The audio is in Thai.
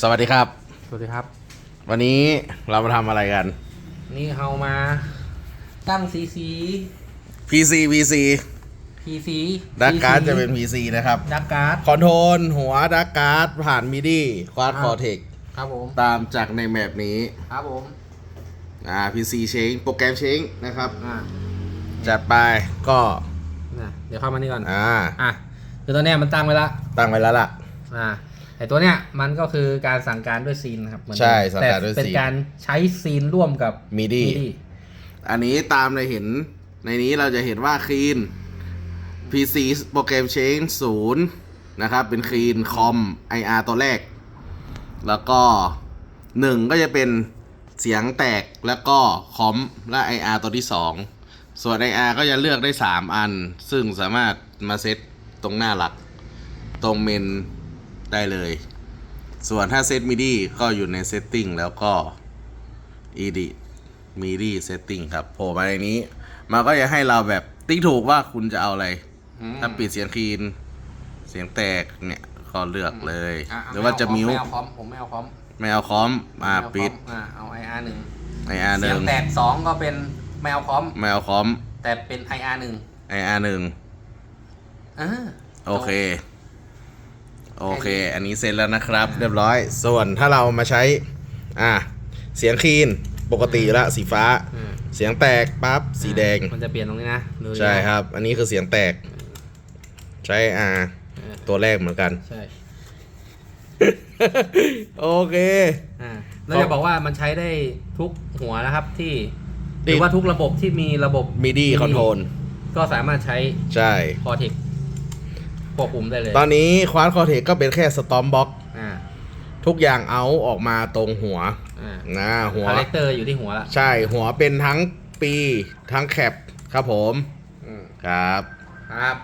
สวัสดีครับ สวัสดีครับ วันนี้เรามาทำอะไรกัน นี่เฮามาตั้ง CC PC VC PC ดักการ์ดจะเป็น PC นะครับ ดักการ์ด คอนโทรลหัวดักการ์ดผ่านมิดี้ควาดอ่าคอเทคครับผม ตามจากในแมปนี้ ครับผม อ่า PC เชงโปรแกรมเชงนะครับ อ่า จัดไปก็น่ะเดี๋ยวเข้ามานี่ก่อน อ่า อะคือตัวเนี้ยมันตั้งไว้ละ ตั้งไว้แล้วล่ะ อ่าไอตัวเนี้ยมันก็คือการสั่งการด้วยซีนนะครับเหมือนใช่สั่งการด้วยแต่เป็นซีนการใช้ซีนร่วมกับ MIDI MIDI อันนี้ตามในเห็นในนี้เราจะเห็นว่าคลีน PC โปรแกรมเชงศูนย์นะครับ เป็นคลีนคอม IR ตัวแรก แล้วก็หนึ่งก็จะเป็นเสียงแตกแล้วก็คอมและ IR ตัวที่สองส่วน IR ก็จะเลือกได้ 3 อัน ซึ่งสามารถมาเซตตรงหน้าหลัก ตรงเมน ได้เลย ส่วนถ้าเซตมิดีก็อยู่ในเซตติ้งแล้วก็ ED MIDI setting ครับโผล่มาในนี้ มันก็จะให้เราแบบติ๊กถูกว่าคุณจะเอาอะไรอืมถ้าปิดเสียงคลีน เสียงแตกเนี่ยก็เลือกเลยอะหรือว่าจะมิวไม่เอาคอมผมไม่เอาคอมไม่เอาคอมมาไม่เอคอมปิดอ่าเอา IR หนึ่งไออาร์หเสียนึ่งงแตกสองก็เป็นไม่เอาคอมไม่เอาคอมแต่เป็น IR หนึ่งไออาร์หนึ่งอ่าโอเค โอเค อันนี้เสร็จแล้วนะครับ เรียบร้อย ส่วนถ้าเรามาใช้ อ่าเสียงคลีนปกติอยู่แล้วสีฟ้า อ่าเสียงแตกปั๊บสีแดง มันจะเปลี่ยนตรงนี้นะดูดิใช่ครับ อันนี้คือเสียงแตก ใช้อาเออตัวแรกเหมือนกัน ใช่โอเค อ่าแล้วจะบอกว่ามันใช้ได้ทุกหัวนะครับที่หที่รือว่าทุกระบบที่มีระบบ MIDI คอนโทรลก็สามารถใช้ใช่ คอเทค ควบคุมได้เลยตอนนี้ควา d คอเทคก็เป็นแค่สตอมบ็อกอ่าทุกอย่างเอาออกมาตรงหัวอ่านะหัวคาแรคเตอร์อยู่ที่หัวละใช่หัวเป็นทั้งปีทั้งแคปครับผมอืมครับ ครับ